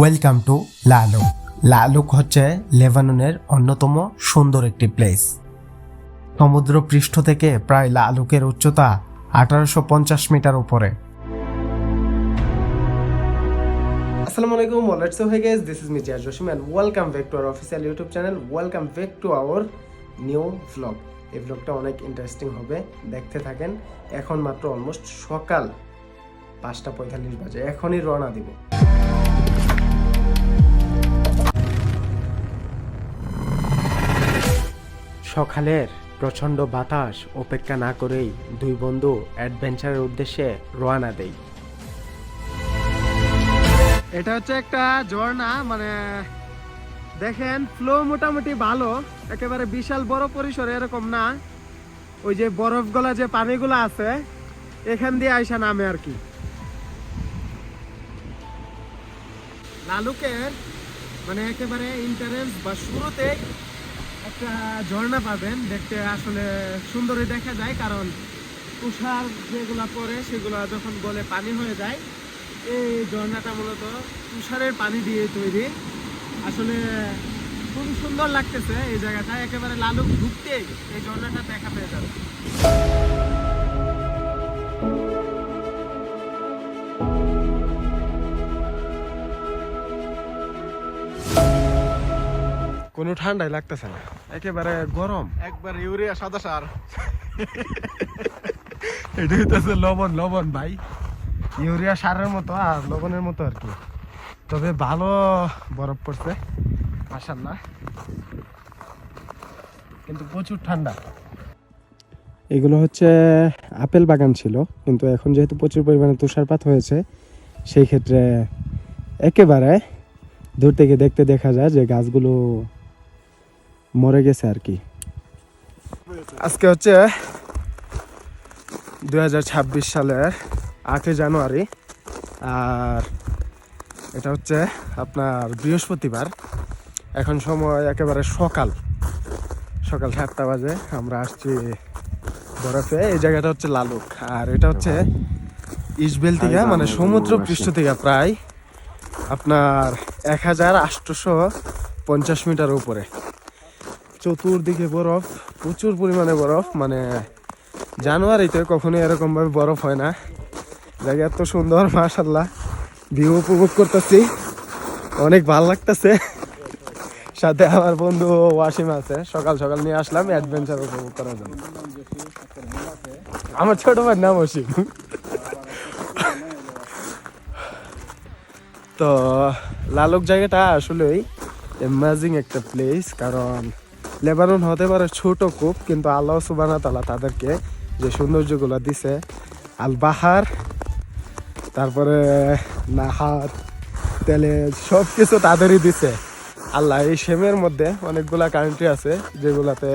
Welcome to Laluk Laluk হচ্ছে লেবাননের অন্যতম সুন্দর একটি প্লেস সমুদ্র পৃষ্ঠ থেকে প্রায় লালুকের উচ্চতা আঠারোশো পঞ্চাশ মিটার উপরে। আসসালামু আলাইকুম লেটস হয়ে guys this is me Ziaz Jasim and welcome back to our official YouTube channel welcome back to our new vlog এই ভ্লগটা অনেক ইন্টারেস্টিং হবে, দেখতে থাকেন। এখন মাত্র অলমোস্ট সকাল পাঁচটা পঁয়তাল্লিশ বাজে, এখনই রওনা দিব। সকালের প্রচণ্ড বাতাস অপেক্ষা না করেই দুই বন্ধু অ্যাডভেঞ্চারের উদ্দেশ্যে রওনা দেই। এটা হচ্ছে একটা ঝর্ণা মানে দেখেন ফ্লো মোটামুটি ভালো, একেবারে বিশাল বড় পরিসরে এরকম না। ওই যে বরফ গলা যে পানিগুলো আছে, এখান দিয়ে আইসা নামে আর কি। লালুকের মানে একেবারে ইন্টারেন্স বা শুরুতে একটা ঝর্ণা পাবেন, দেখতে আসলে সুন্দরই দেখা যায়, কারণ তুষার যেগুলা পরে সেগুলো যখন গলে পানি হয়ে যায়, এই ঝর্ণাটা মূলত তুষারের পানি দিয়ে তৈরি। আসলে খুব সুন্দর লাগতেছে এই জায়গাটা, একেবারে লালুক ঢুকতেই এই ঝর্ণাটা দেখা পেয়ে যাবে। কোনো ঠান্ডাই লাগতেছে না। একেবারে গরম। একবার ইউরিয়া সাদা সার। এটা হইতেছে লবণ লবণ ভাই। ইউরিয়া সারের মতো আর লবণের মতো আর কি। তবে ভালো বরফ পড়ছে মাসাল্লাহ কিন্তু প্রচুর ঠান্ডা। এগুলো হচ্ছে আপেল বাগান ছিল কিন্তু এখন যেহেতু প্রচুর পরিমাণে তুষারপাত হয়েছে সেই ক্ষেত্রে একেবারে দূর থেকে দেখতে দেখা যায় যে গাছগুলো মরে গেছে আর কি। আজকে হচ্ছে দু হাজার ছাব্বিশ সালের আটই জানুয়ারি, আর এটা হচ্ছে আপনার বৃহস্পতিবার। এখন সময় একেবারে সকাল সকাল সাতটা বাজে, আমরা আসছি বরফে। এই জায়গাটা হচ্ছে লালুক, আর এটা হচ্ছে ইসবেল থেকে মানে সমুদ্র পৃষ্ঠ থেকে প্রায় আপনার এক হাজার আটশোশো পঞ্চাশ মিটার উপরে। চতুর্দিকে বরফ, প্রচুর পরিমাণে বরফ মানে জানুয়ারিতে কখনো এরকম ভাবে বরফ হয় না। জায়গা এত সুন্দর মাশাল্লাহ ভিউ উপভোগ করতেছি। অনেক ভালো লাগতেছে। সাথে আমার বন্ধু ওয়াসিম আছে। সকাল সকাল নিয়ে আসলাম অ্যাডভেঞ্চার উপভোগ করার জন্য। আমার ছোট ভাইয়ের নাম অসীম তো, লালক জায়গাটা আসলেই অ্যামাজিং একটা প্লেস কারণ লেবানন হতে পারে ছোট কূপ, কিন্তু আল্লাহ সুবানা তালা তাদেরকে যে সৌন্দর্যগুলো দিছে আল বাহার তারপরে নাহার তেলে সব কিছু তাদেরই দিছে। আল্লাহ এই সেমের মধ্যে অনেকগুলা কান্ট্রি আছে যেগুলাতে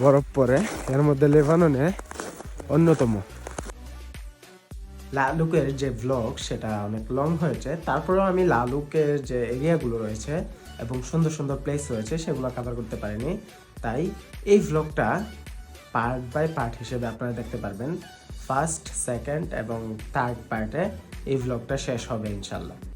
বরফ পড়ে। এর মধ্যে লেবাননে অন্যতম। লালুকের যে ব্লগ সেটা অনেক লং হয়েছে। তারপরেও আমি লালুকের যে এরিয়াগুলো রয়েছে এবং সুন্দর সুন্দর প্লেস রয়েছে, সেগুলো কাভার করতে পারিনি। তাই এই ব্লগটা পার্ট বাই পার্ট হিসেবে আপনারা দেখতে পারবেন। ফার্স্ট সেকেন্ড এবং থার্ড পার্টে এই ব্লগটা শেষ হবে ইনশাল্লাহ